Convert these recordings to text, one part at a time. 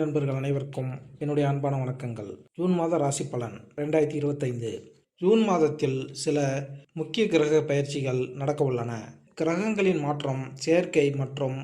நண்பர்கள் அனைவருக்கும் என்னுடைய அன்பான வணக்கங்கள். ஜூன் மாத ராசி பலன் ரெண்டாயிரத்தி இருபத்தைந்து. ஜூன் மாதத்தில் சில முக்கிய கிரக பயிற்சிகள் நடக்க உள்ளன. கிரகங்களின் மாற்றம் செயற்கை மற்றும்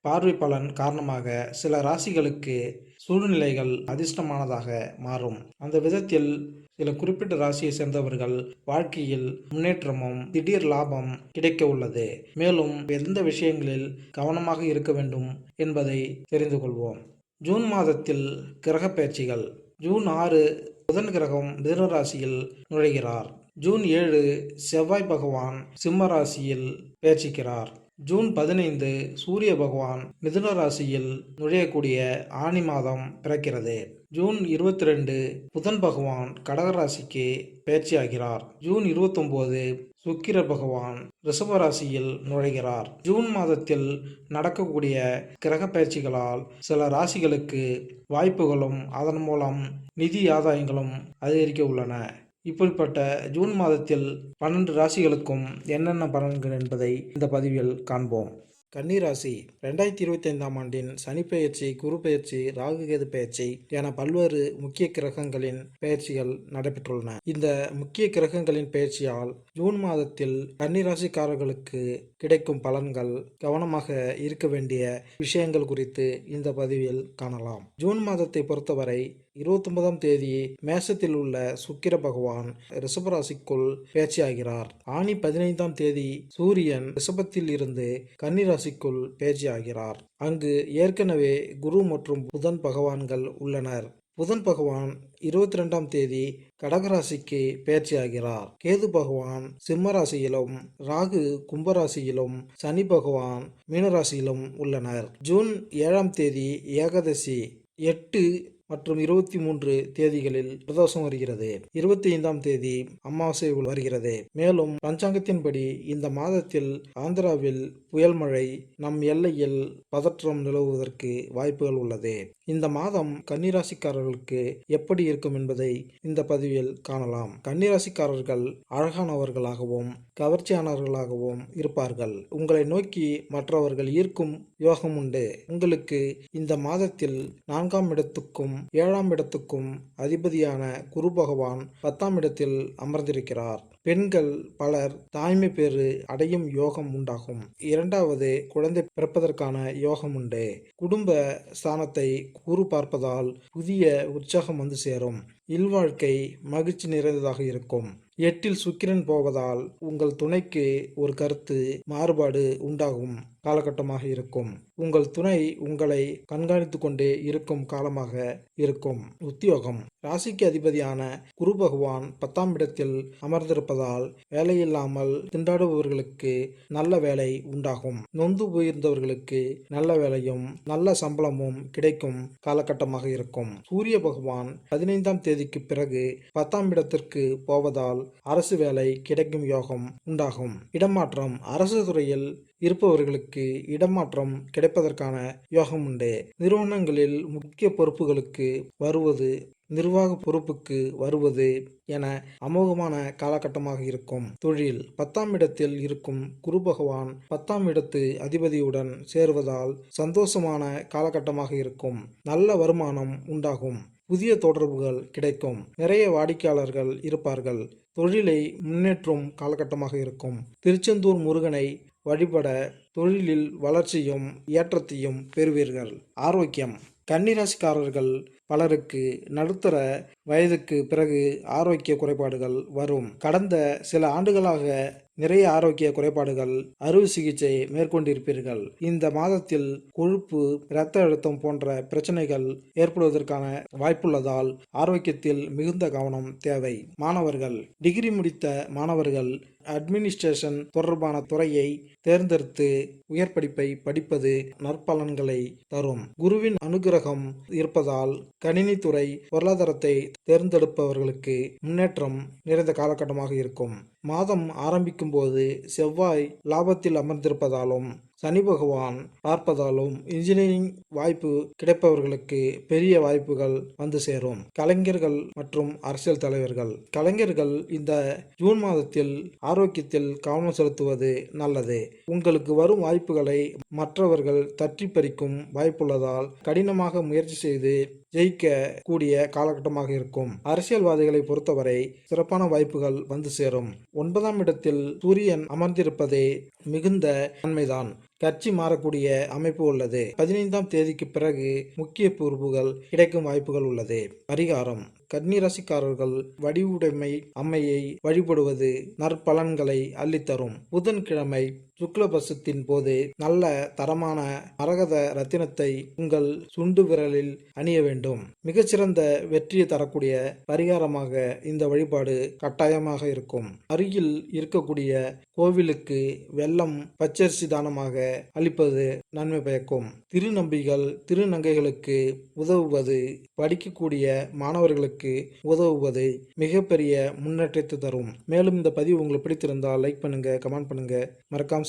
பார்வை பலன் காரணமாக சில ராசிகளுக்கு சூழ்நிலைகள் அதிர்ஷ்டமானதாக மாறும். அந்த விதத்தில் சில குறிப்பிட்ட ராசியை சேர்ந்தவர்கள் வாழ்க்கையில் முன்னேற்றமும் திடீர் லாபம் கிடைக்க உள்ளது. மேலும் எந்த விஷயங்களில் கவனமாக இருக்க வேண்டும் என்பதை தெரிந்து கொள்வோம். ஜூன் மாதத்தில் கிரக பயிற்சிகள். ஜூன் ஆறு புதன் கிரகம் மிதுன ராசியில் நுழைகிறார். ஜூன் ஏழு செவ்வாய் பகவான் சிம்ம ராசியில் பயிற்சிக்கிறார். ஜூன் பதினைந்து சூரிய பகவான் மிதுன ராசியில் நுழையக்கூடிய ஆனி மாதம் பிறக்கிறது. ஜூன் இருபத்தி ரெண்டு புதன் பகவான் கடக ராசிக்கு பயிற்சியாகிறார் ஜூன் இருபத்தொம்போது சுக்கிர பகவான் ரிஷபராசியில் நுழைகிறார். ஜூன் மாதத்தில் நடக்கக்கூடிய கிரக பயிற்சிகளால் சில ராசிகளுக்கு வாய்ப்புகளும் அதன் மூலம் நிதி ஆதாயங்களும் அதிகரிக்க உள்ளன. இப்படிப்பட்ட ஜூன் மாதத்தில் பன்னெண்டு ராசிகளுக்கும் என்னென்ன பலன்கள் என்பதை இந்த பதிவில் காண்போம். கன்னிராசி ரெண்டாயிரத்தி இருபத்தி ஐந்தாம் ஆண்டின் சனி பெயர்ச்சி குரு பெயர்ச்சி ராகுகேது பெயர்ச்சி என பல்வேறு முக்கிய கிரகங்களின் பெயர்ச்சிகள் நடைபெற்றுள்ளன. இந்த முக்கிய கிரகங்களின் பெயர்ச்சியால் ஜூன் மாதத்தில் கன்னிராசிக்காரர்களுக்கு கிடைக்கும் பலன்கள் கவனமாக இருக்க வேண்டிய விஷயங்கள் குறித்து இந்த பதிவில் காணலாம். ஜூன் மாதத்தை பொறுத்தவரை இருபத்தொன்பதாம் தேதி மேசத்தில் உள்ள சுக்கிர பகவான் ரிஷபராசிக்குள் பேச்சியாகிறார். ஆணி பதினைந்தாம் தேதி சூரியன் ரிஷபத்தில் இருந்து கன்னிராசிக்குள் பேச்சியாகிறார். அங்கு ஏற்கனவே குரு மற்றும் புதன் பகவான்கள் உள்ளனர். புதன் பகவான் இருபத்தி ரெண்டாம் தேதி கடகராசிக்கு பயிற்சியாகிறார் கேது பகவான் சிம்மராசியிலும் ராகு கும்பராசியிலும் சனி பகவான் மீனராசியிலும் உள்ளனர். ஜூன் ஏழாம் தேதி ஏகாதசி எட்டு மற்றும் இருபத்தி மூன்று தேதிகளில் பிரதோஷம் வருகிறது. இருபத்தி ஐந்தாம் தேதி அமாவாசை வருகிறது. மேலும் பஞ்சாங்கத்தின்படி இந்த மாதத்தில் ஆந்திராவில் புயல் மழை நம் எல்லையில் பதற்றம் நிலவுவதற்கு வாய்ப்புகள் உள்ளது. இந்த மாதம் கன்னிராசிக்காரர்களுக்கு எப்படி இருக்கும் என்பதை இந்த பதிவில் காணலாம். கன்னிராசிக்காரர்கள் அழகானவர்களாகவும் கவர்ச்சியானவர்களாகவும் இருப்பார்கள். உங்களை நோக்கி மற்றவர்கள் ஈர்க்கும் யோகம் உண்டு. உங்களுக்கு இந்த மாதத்தில் நான்காம் இடத்துக்கும் ஏழாம் இடத்துக்கும் அதிபதியான குரு பகவான் பத்தாம் இடத்தில் அமர்ந்திருக்கிறார். பெண்கள் பலர் தாய்மை பேறு அடையும் யோகம் உண்டாகும். இரண்டாவது குழந்தை பிறப்பதற்கான யோகம் உண்டு. குடும்ப ஸ்தானத்தை குரு பார்ப்பதால் புதிய உற்சாகம் வந்து சேரும். இல்வாழ்க்கை மகிழ்ச்சி நிறைந்ததாக இருக்கும். எட்டில் சுக்கிரன் போவதால் உங்கள் துணைக்கு ஒரு கருத்து மாறுபாடு உண்டாகும் காலகட்டமாக இருக்கும். உங்கள் துணை உங்களை கண்காணித்து கொண்டே இருக்கும் காலமாக இருக்கும். உத்தியோகம். ராசிக்கு அதிபதியான குரு பகவான் பத்தாம் இடத்தில் அமர்ந்திருப்பதால் வேலையில்லாமல் திண்டாடுபவர்களுக்கு நல்ல வேலை உண்டாகும். நொந்து போயிருந்தவர்களுக்கு நல்ல வேலையும் நல்ல சம்பளமும் கிடைக்கும் காலகட்டமாக இருக்கும். சூரிய பகவான் பதினைந்தாம் தேதி தேதிக்கு பிறகு பத்தாம் இடத்திற்கு போவதால் அரசு வேலை கிடைக்கும் யோகம் உண்டாகும். இடமாற்றம் அரசு துறையில் இருப்பவர்களுக்கு இடமாற்றம் கிடைப்பதற்கான யோகம் உண்டு. நிறுவனங்களில் முக்கிய பொறுப்புகளுக்கு வருவது நிர்வாக பொறுப்புக்கு வருவது என அமோகமான காலகட்டமாக இருக்கும். தொழில் பத்தாம் இடத்தில் இருக்கும் குரு பகவான் பத்தாம் இடத்து அதிபதியுடன் சேருவதால் சந்தோஷமான காலகட்டமாக இருக்கும். நல்ல வருமானம் உண்டாகும். புதிய தொடர்புகள் கிடைக்கும். நிறைய வாடிக்கையாளர்கள் இருப்பார்கள். தொழிலை முன்னேற்றும் காலகட்டமாக இருக்கும். திருச்செந்தூர் முருகனை வழிபட தொழிலில் வளர்ச்சியும் ஏற்றத்தையும் பெறுவீர்கள். ஆரோக்கியம். கன்னிராசிக்காரர்கள் பலருக்கு நடுத்தர வயதுக்கு பிறகு ஆரோக்கிய குறைபாடுகள் வரும். கடந்த சில ஆண்டுகளாக நிறைய ஆரோக்கிய குறைபாடுகள் அறுவை சிகிச்சை மேற்கொண்டிருப்பீர்கள். இந்த மாதத்தில் கொழுப்பு இரத்த அழுத்தம் போன்ற பிரச்சனைகள் ஏற்படுவதற்கான வாய்ப்புள்ளதால் ஆரோக்கியத்தில் மிகுந்த கவனம் தேவை. மாணவர்கள் டிகிரி முடித்த மாணவர்கள் அட்மினிஸ்ட்ரேஷன் தொடர்பான துறையை தேர்ந்தெடுத்து உயர் படிப்பை படிப்பது நற்பலன்களை தரும். குருவின் அனுகிரகம் இருப்பதால் கணினித்துறை பொருளாதாரத்தை தேர்ந்தெடுப்பவர்களுக்கு முன்னேற்றம் நிறைந்த காலகட்டமாக இருக்கும். மாதம் ஆரம்பிக்கும் போது செவ்வாய் லாபத்தில் அமர்ந்திருப்பதாலும் சனி பகவான் பார்ப்பதாலும் இன்ஜினியரிங் வாய்ப்பு கிடைப்பவர்களுக்கு பெரிய வாய்ப்புகள் வந்து சேரும். கலைஞர்கள் மற்றும் அரசியல் தலைவர்கள். கலைஞர்கள் இந்த ஜூன் மாதத்தில் ஆரோக்கியத்தில் கவனம் செலுத்துவது நல்லது. உங்களுக்கு வரும் வாய்ப்புகளை மற்றவர்கள் தட்டி பறிக்கும் வாய்ப்புள்ளதால் கடினமாக முயற்சி செய்து ஜெயிக்க கூடிய காலகட்டமாக இருக்கும். அரசியல்வாதிகளை பொறுத்தவரை சிறப்பான வாய்ப்புகள் வந்து சேரும். ஒன்பதாம் இடத்தில் சூரியன் அமர்ந்திருப்பதே மிகுந்த நன்மைதான். கட்சி மாறக்கூடிய அமைப்பு உள்ளது. பதினைந்தாம் தேதிக்கு பிறகு முக்கிய பொறுப்புகள் கிடைக்கும் வாய்ப்புகள் உள்ளது. பரிகாரம். கன்னிராசிக்காரர்கள் வடிவுடைமை அம்மையை வழிபடுவது நற்பலன்களை அள்ளித்தரும். புதன்கிழமை சுக்லபசத்தின் போது நல்ல தரமான மரகத ரத்தினத்தை உங்கள் சுண்டு விரலில் அணிய வேண்டும். மிகச்சிறந்த வெற்றியை தரக்கூடிய பரிகாரமாக இந்த வழிபாடு கட்டாயமாக இருக்கும். அருகில் இருக்கக்கூடிய கோவிலுக்கு வெள்ளம் பச்சரிசி தானமாக அளிப்பது நன்மை பயக்கும். திருநம்பிகள் திருநங்கைகளுக்கு உதவுவது படிக்கக்கூடிய மாணவர்களுக்கு உதவுவது மிகப்பெரிய முன்னேற்றத்தை தரும். மேலும் இந்த பதிவு உங்களுக்கு பிடித்திருந்தால் லைக் பண்ணுங்க கமெண்ட் பண்ணுங்க. மறக்காம